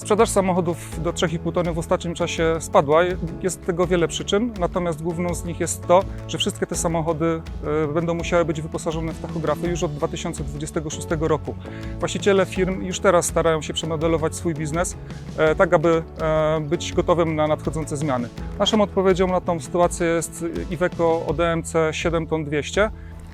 Sprzedaż samochodów do 3,5 tony w ostatnim czasie spadła. Jest tego wiele przyczyn, natomiast główną z nich jest to, że wszystkie te samochody e, będą musiały być wyposażone w tachografy już od 2026 roku. Właściciele firm już teraz starają się przemodelować swój biznes, e, tak aby e, być gotowym na nadchodzące zmiany. Naszą odpowiedzią na tą sytuację jest Iveco ODMC 7 ton 200.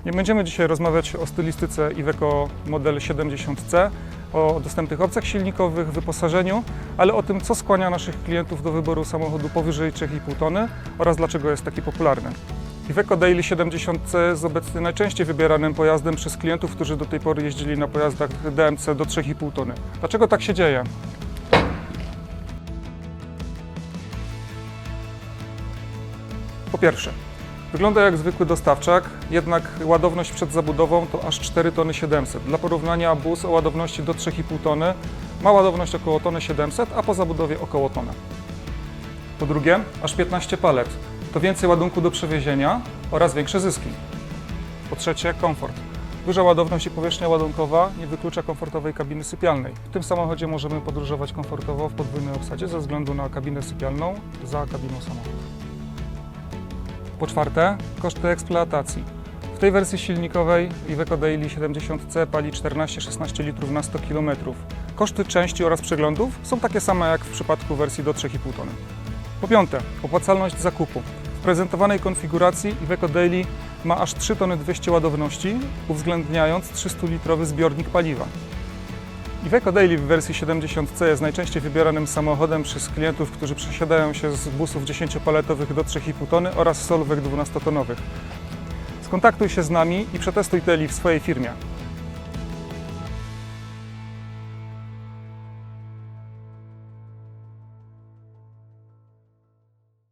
Nie będziemy dzisiaj rozmawiać o stylistyce Iveco model 70C, o dostępnych opcjach silnikowych, wyposażeniu, ale o tym, co skłania naszych klientów do wyboru samochodu powyżej 3,5 tony oraz dlaczego jest taki popularny. Iveco Daily 70C jest obecnie najczęściej wybieranym pojazdem przez klientów, którzy do tej pory jeździli na pojazdach DMC do 3,5 tony. Dlaczego tak się dzieje? Po pierwsze, wygląda jak zwykły dostawczak, jednak ładowność przed zabudową to aż 4 tony 700. Dla porównania bus o ładowności do 3,5 tony ma ładowność około tony 700, a po zabudowie około tonę. Po drugie, aż 15 palet. To więcej ładunku do przewiezienia oraz większe zyski. Po trzecie, komfort. Duża ładowność i powierzchnia ładunkowa nie wyklucza komfortowej kabiny sypialnej. W tym samochodzie możemy podróżować komfortowo w podwójnej obsadzie ze względu na kabinę sypialną za kabiną samochodu. Po czwarte, koszty eksploatacji. W tej wersji silnikowej Iveco Daily 70C pali 14-16 litrów na 100 km. Koszty części oraz przeglądów są takie same jak w przypadku wersji do 3,5 tony. Po piąte, opłacalność zakupu. W prezentowanej konfiguracji Iveco Daily ma aż 3 tony 200 ładowności, uwzględniając 300-litrowy zbiornik paliwa. Iveco Daily w wersji 70C jest najczęściej wybieranym samochodem przez klientów, którzy przesiadają się z busów 10-paletowych do 3,5 tony oraz solówek 12-tonowych. Skontaktuj się z nami i przetestuj Daily w swojej firmie.